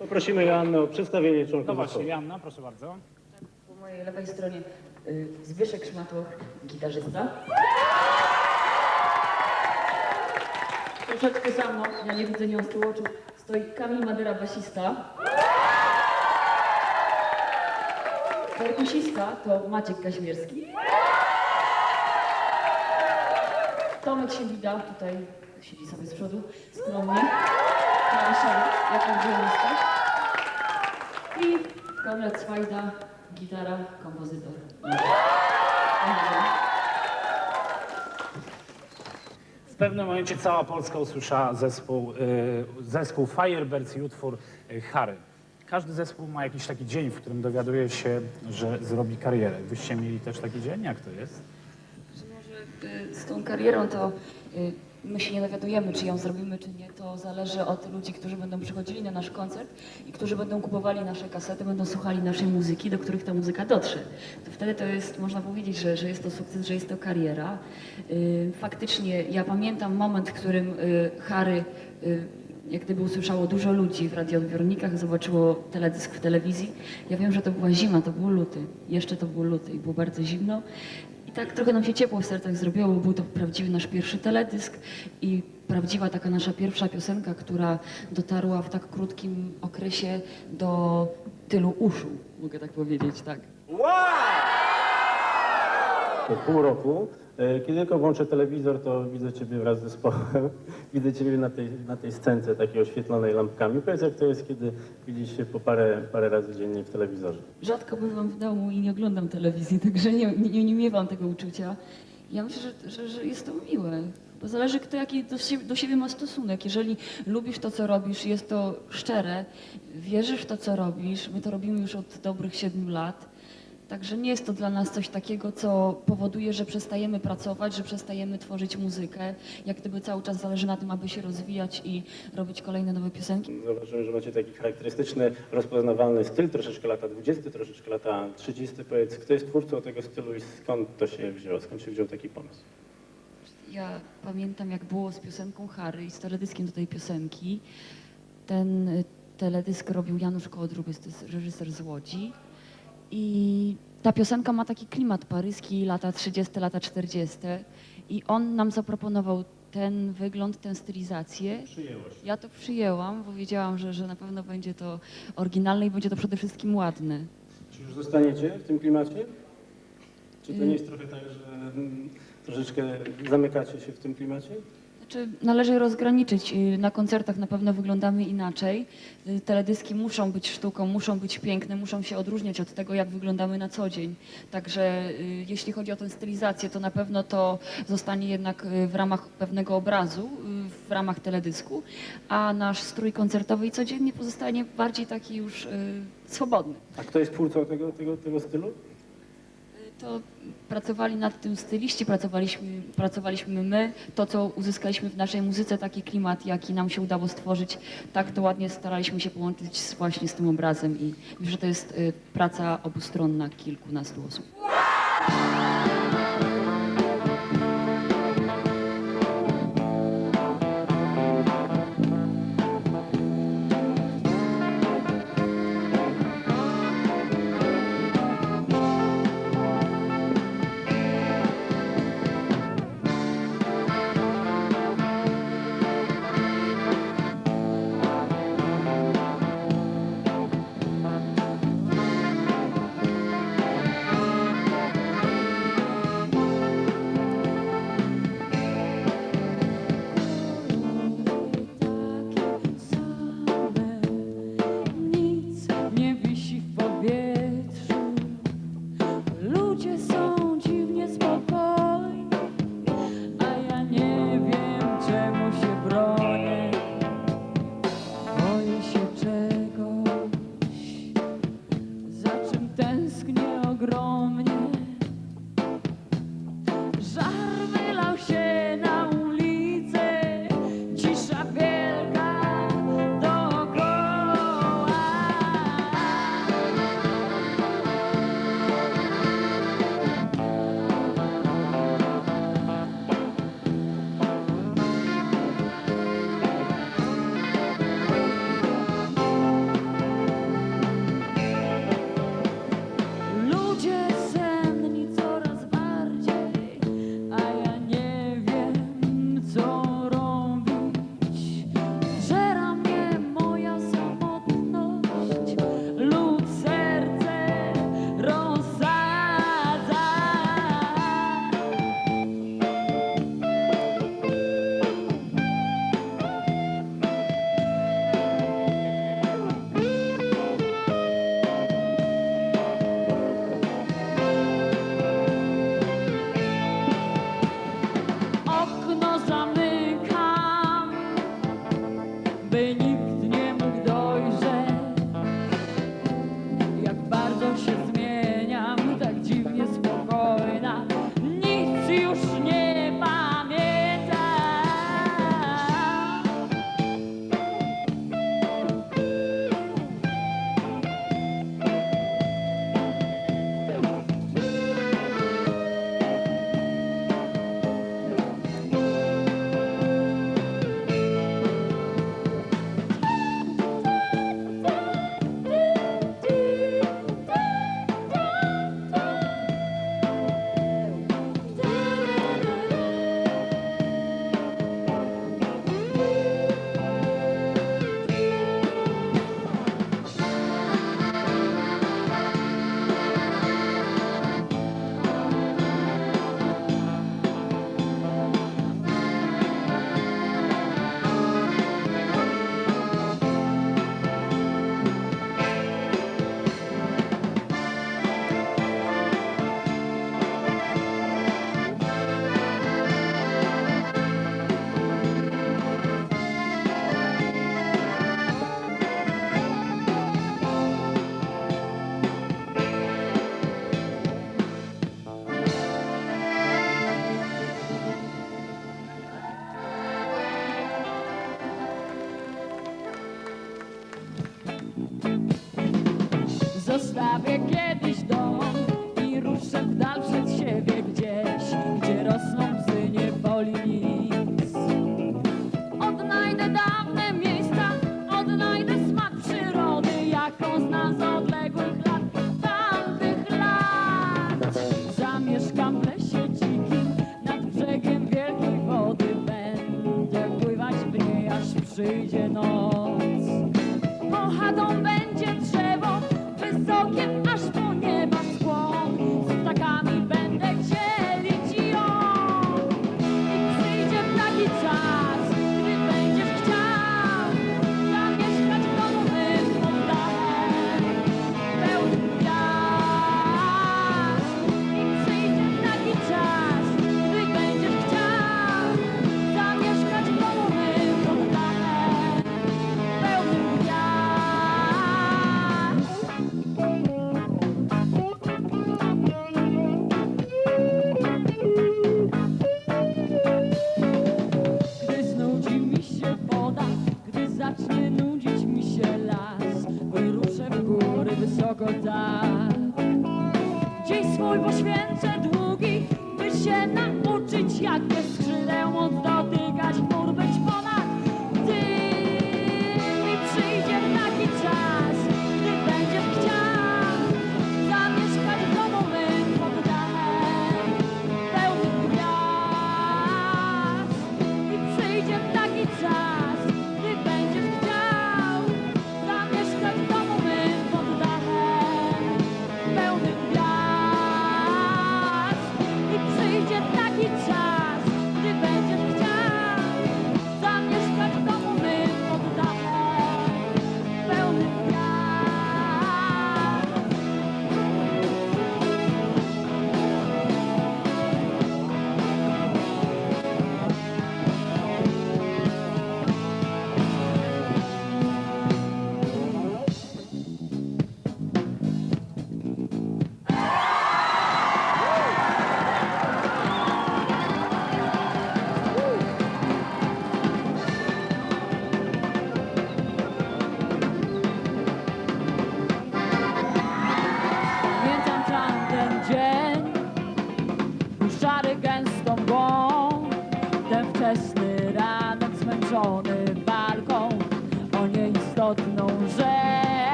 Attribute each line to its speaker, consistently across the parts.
Speaker 1: Poprosimy Joannę o przedstawienie
Speaker 2: No
Speaker 1: członków
Speaker 2: właśnie,
Speaker 1: zespołu.
Speaker 2: Joanna, proszę bardzo.
Speaker 3: Po mojej lewej stronie y, Zbyszek Szmatoch, gitarzysta. Troszeczkę za mną, ja nie widzę nią z tyłu oczu, stoi Kamil Madyra, basista. Perkusista to Maciek Kaźmierski. Tomek się wida, tutaj siedzi sobie z przodu, skromnie. Jaką wziąłeś I Konrad Swajda, gitara, kompozytor.
Speaker 2: W pewnym momencie cała Polska usłyszała zespół, y, zespół Firebirds i utwór y, Harry. Każdy zespół ma jakiś taki dzień, w którym dowiaduje się, że zrobi karierę. Wyście mieli też taki dzień? Jak to jest?
Speaker 3: Że może y, z tą karierą to my się nie dowiadujemy, czy ją zrobimy, czy nie. To zależy od ludzi, którzy będą przychodzili na nasz koncert i którzy będą kupowali nasze kasety, będą słuchali naszej muzyki, do których ta muzyka dotrze. To wtedy to jest, można powiedzieć, że, że jest to sukces, że jest to kariera. Y, Faktycznie ja pamiętam moment, w którym y, Harry y, jak gdyby usłyszało dużo ludzi w radioodbiornikach, zobaczyło teledysk w telewizji. Ja wiem, że to była zima, to był luty. Jeszcze to był luty i było bardzo zimno. I tak trochę nam się ciepło w sercach zrobiło, bo był to prawdziwy nasz pierwszy teledysk i prawdziwa taka nasza pierwsza piosenka, która dotarła w tak krótkim okresie do tylu uszu, mogę tak powiedzieć, tak.
Speaker 1: Po pół roku. E, Kiedy tylko włączę telewizor, to widzę Ciebie wraz z zespołem. widzę Ciebie na tej, na tej scence takiej oświetlonej lampkami. Powiedz, jak to jest, kiedy widzisz się po parę, parę razy dziennie w telewizorze.
Speaker 3: Rzadko bywam w domu i nie oglądam telewizji, także nie, nie, nie miewam tego uczucia. Ja myślę, że, że, że jest to miłe. Bo zależy, kto jaki do siebie, do siebie ma stosunek. Jeżeli lubisz to, co robisz, jest to szczere, wierzysz w to, co robisz, my to robimy już od dobrych siedmiu lat, Także nie jest to dla nas coś takiego, co powoduje, że przestajemy pracować, że przestajemy tworzyć muzykę. Jak gdyby cały czas zależy na tym, aby się rozwijać i robić kolejne nowe piosenki.
Speaker 1: Zauważyłem, że macie taki charakterystyczny, rozpoznawalny styl, troszeczkę lata 20, troszeczkę lata 30. Powiedz, kto jest twórcą tego stylu i skąd to się wzięło? Skąd się wziął taki pomysł?
Speaker 3: Ja pamiętam, jak było z piosenką Harry i z teledyskiem do tej piosenki. Ten y, teledysk robił Janusz Kołodrubys, to jest reżyser z Łodzi. I ta piosenka ma taki klimat paryski, lata 30, lata 40. I on nam zaproponował ten wygląd, tę stylizację. Ja to przyjęłam, bo wiedziałam, że, że na pewno będzie to oryginalne i będzie to przede wszystkim ładne.
Speaker 1: Czy już zostaniecie w tym klimacie? Czy to
Speaker 3: Y-
Speaker 1: nie jest trochę tak, że mm, troszeczkę zamykacie się w tym klimacie?
Speaker 3: Znaczy, należy rozgraniczyć. Y, Na koncertach na pewno wyglądamy inaczej. Y, Teledyski muszą być sztuką, muszą być piękne, muszą się odróżniać od tego, jak wyglądamy na co dzień. Także y, jeśli chodzi o tę stylizację, to na pewno to zostanie jednak w ramach pewnego obrazu, w ramach teledysku, a nasz strój koncertowy i codziennie pozostanie bardziej taki już swobodny.
Speaker 1: A kto jest twórcą tego, tego, tego stylu?
Speaker 3: To pracowali nad tym styliści, pracowaliśmy, pracowaliśmy my. To, co uzyskaliśmy w naszej muzyce, taki klimat, jaki nam się udało stworzyć, tak to ładnie staraliśmy się połączyć z, właśnie z tym obrazem i myślę, że to jest y, praca obustronna kilkunastu osób.
Speaker 4: benim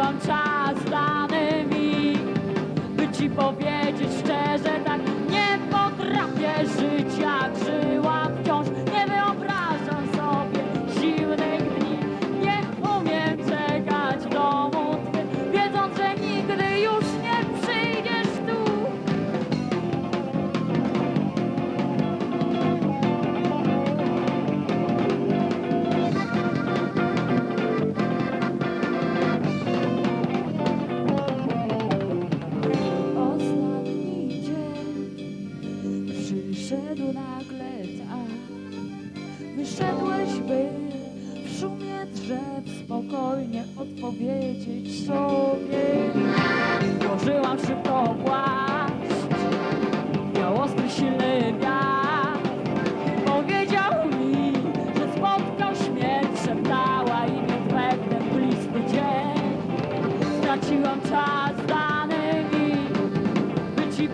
Speaker 4: Byłam czas dany mi, by ci powiedzieć.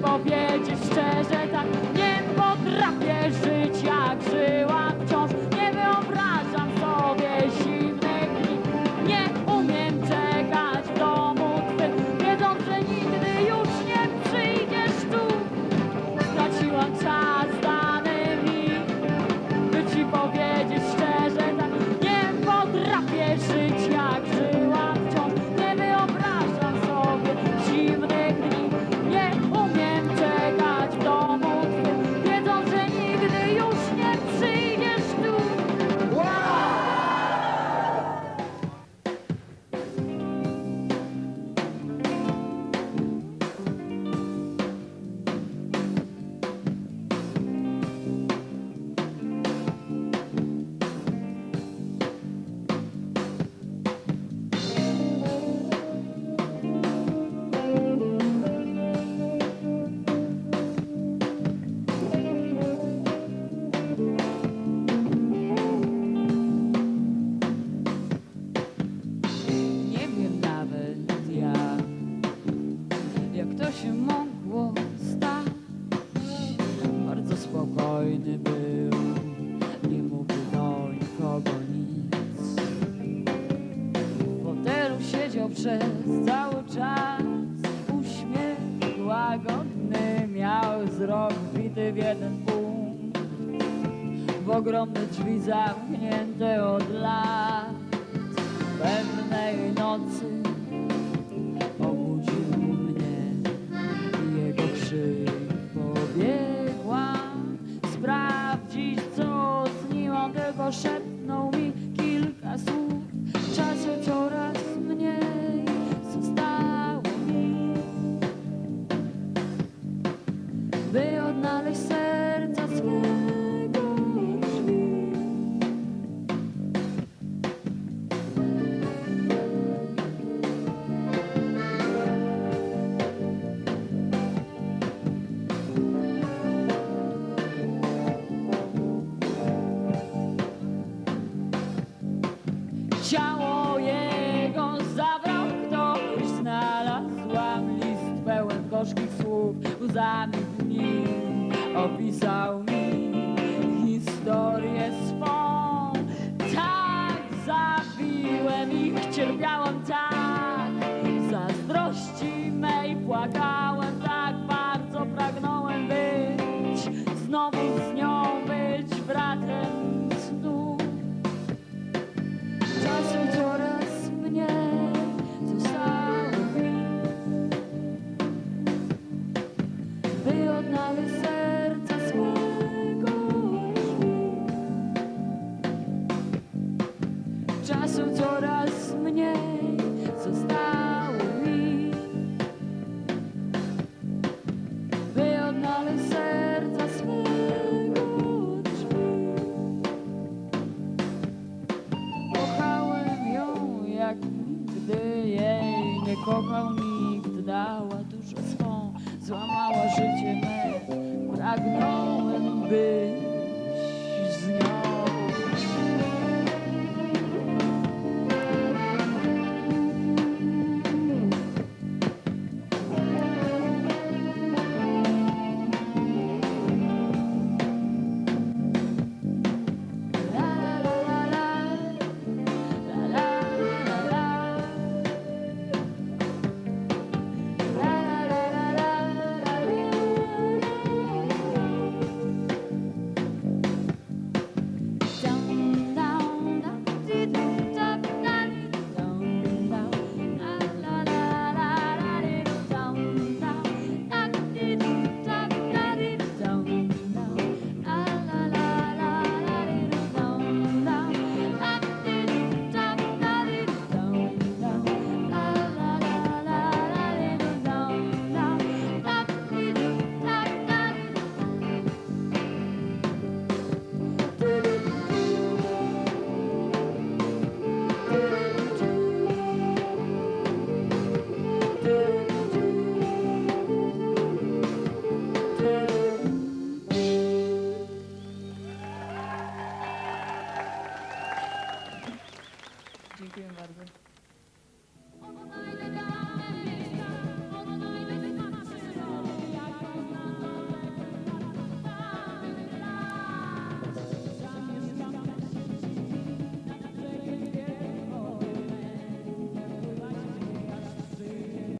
Speaker 4: powiedzieć szczerze, tak nie potrafię żyć. ogromne drzwi zamknięte od lat. Pewnej nocy obudził mnie i jego krzyk. Pobiegłam sprawdzić, co z nim od tego. часу вчора.